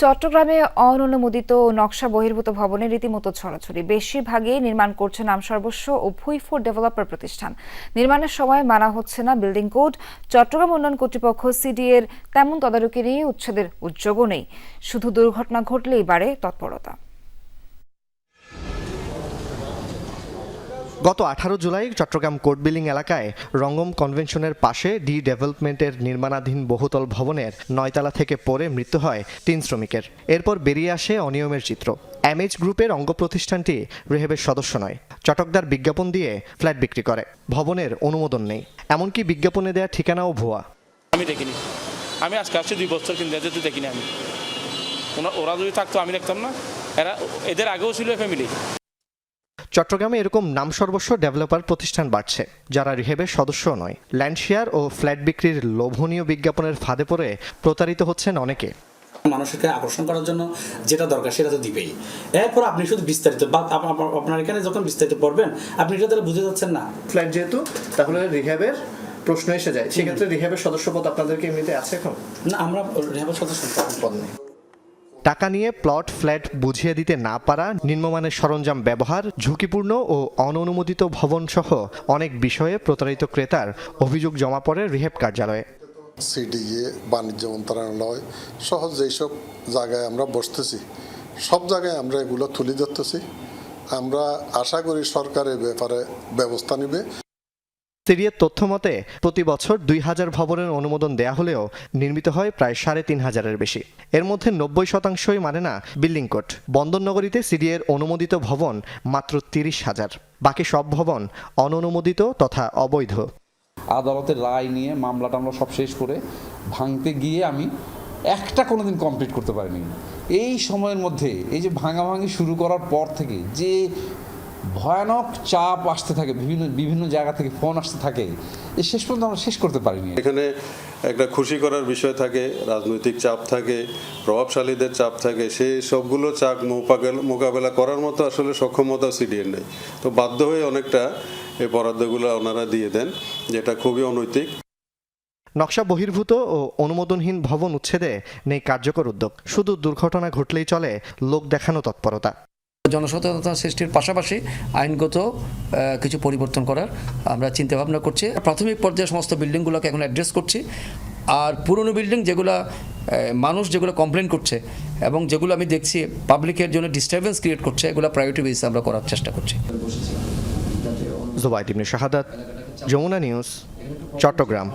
চট্টগ্রামে অননুমোদিত নকশা বহির্ভূত ভবনে রীতিমতো ছড়াছড়ি। বেশিরভাগই নির্মাণ করছে নাম সর্বস্ব ও ভুইফোর ডেভেলপার প্রতিষ্ঠান। নির্মাণের সময় মানা হচ্ছে না বিল্ডিং কোড। চট্টগ্রাম উন্নয়ন কর্তৃপক্ষ সিডিএর তেমন তদারকি নিয়ে উচ্ছেদের উদ্যোগও নেই। শুধু দুর্ঘটনা ঘটলেই বাড়ে তৎপরতা। গত আঠারো জুলাই চট্টগ্রাম কোর্ট বিল্ডিং এলাকায় রঙ্গম কনভেনশনের পাশে ডি ডেভেলপমেন্টের নির্মাণাধীন বহুতল ভবনের নয়তলা থেকে পড়ে মৃত্যু হয় তিন শ্রমিকের। এরপর বেরিয়ে আসে অনিয়মের চিত্র। এমএইচ গ্রুপের অঙ্গ প্রতিষ্ঠানটি রেহেবের সদস্য নয়। চটকদার বিজ্ঞাপন দিয়ে ফ্ল্যাট বিক্রি করে। ভবনের অনুমোদন নেই। এমনকি বিজ্ঞাপনে দেওয়া ঠিকানাও ভুয়া। আমি দেখিনি। আমি আজকে আসছি দুই বছর কিন্তু এদের তো দেখিনি আমি। ওরা যদি থাকতো আমি দেখতাম না। এরা এদের আগেও ছিল ফ্যামিলি চট্টগ্রামে এরকম নাম সর্বস্ব ডেভেলপার প্রতিষ্ঠান বাড়ছে যারা রিহেবের সদস্য নয়। ল্যান্ড শেয়ার ও ফ্ল্যাট বিক্রির লোভনীয় বিজ্ঞাপনের ফাঁদে পড়ে প্রতারিত হচ্ছেন অনেকে। মানুষকে আকর্ষণ করার জন্য যেটা দরকার সেটা তো দিবেই। এরপর আপনি শুধু বিস্তারিত বা আপনার এখানে যখন বিস্তারিত পড়বেন আপনি এটা তাহলে বুঝে যাচ্ছেন না। ফ্ল্যাট যেহেতু তাহলে রিহ্যাবের প্রশ্ন এসে যায়। সেক্ষেত্রে রিহ্যাবের সদস্যপদ আপনাদেরকে এমনিতে আছে এখন? না আমরা রেহাবের সদস্য পদ নেই। টাকা নিয়ে প্লট, ফ্ল্যাট বুঝিয়ে দিতে না পারা, নিম্নমানের সরঞ্জাম ব্যবহার, ঝুঁকিপূর্ণ ও অননুমোদিত ভবন সহ অনেক বিষয়ে প্রতারিত ক্রেতার অভিযোগ জমা পড়ে রিহেব কার্যালয়ে। সিডিএ, বাণিজ্য মন্ত্রণালয় সহ যেসব জায়গায় আমরা বসতেছি, সব জায়গায় আমরা এগুলো তুলে ধরতেছি। আমরা আশা করি সরকার এ ব্যাপারে ব্যবস্থা নেবে। সিরিয়ের তথ্য মতে, প্রতি বছর দুই হাজার ভবনের অনুমোদন দেয়া হলেও নির্মিত হয় প্রায় সাড়ে তিন হাজারের বেশি। এর মধ্যে নব্বই শতাংশই মানে না বিল্ডিং কোড। বন্দরনগরীতে সিডিএর অনুমোদিত ভবন মাত্র তিরিশ হাজার। বাকি সব ভবন অননুমোদিত তথা অবৈধ। আদালতের রায় নিয়ে মামলা টামলা সব শেষ করে ভাঙতে গিয়ে আমি একটা কোনোদিন কমপ্লিট করতে পারিনি। এই সময়ের মধ্যে এই যে ভাঙাভাঙি শুরু করার পর থেকে যে ভয়ানক চাপ আসতে থাকে বিভিন্ন বিভিন্ন জায়গা থেকে ফোন আসতে থাকে। এ শেষ পর্যন্ত আমরা শেষ করতে পারিনি। এখানে একটা খুশি করার বিষয় থাকে রাজনৈতিক চাপ থাকে প্রভাবশালীদের চাপ থাকে সেই সবগুলো চাপ মোকাবেলা মোকাবেলা করার মতো আসলে সক্ষমতা সিডিএর নেই। তো বাধ্য হয়ে অনেকটা এই বরাদ্দগুলো ওনারা দিয়ে দেন যেটা খুবই অনৈতিক। নকশা বহির্ভূত ও অনুমোদনহীন ভবন উচ্ছেদে নেই কার্যকর উদ্যোগ। শুধু দুর্ঘটনা ঘটলেই চলে লোক দেখানো তৎপরতা। জনসচেতনতা সৃষ্টির পাশাপাশি আইনগত কিছু পরিবর্তন করার আমরা চিন্তা ভাবনা করছি। প্রাথমিক পর্যায়ে সমস্ত বিল্ডিংগুলোকে এখন অ্যাড্রেস করছি। আর পুরনো বিল্ডিং যেগুলো মানুষ যেগুলো কমপ্লেন করছে এবং যেগুলো আমি দেখছি পাবলিকের জন্য ডিস্টারবেন্স ক্রিয়েট করছে এগুলো প্রায়োরিটি বেসে আমরা করার চেষ্টা করছি। জোবাইদ ইবনে শাহাদাত যমুনা নিউজ চট্টগ্রাম।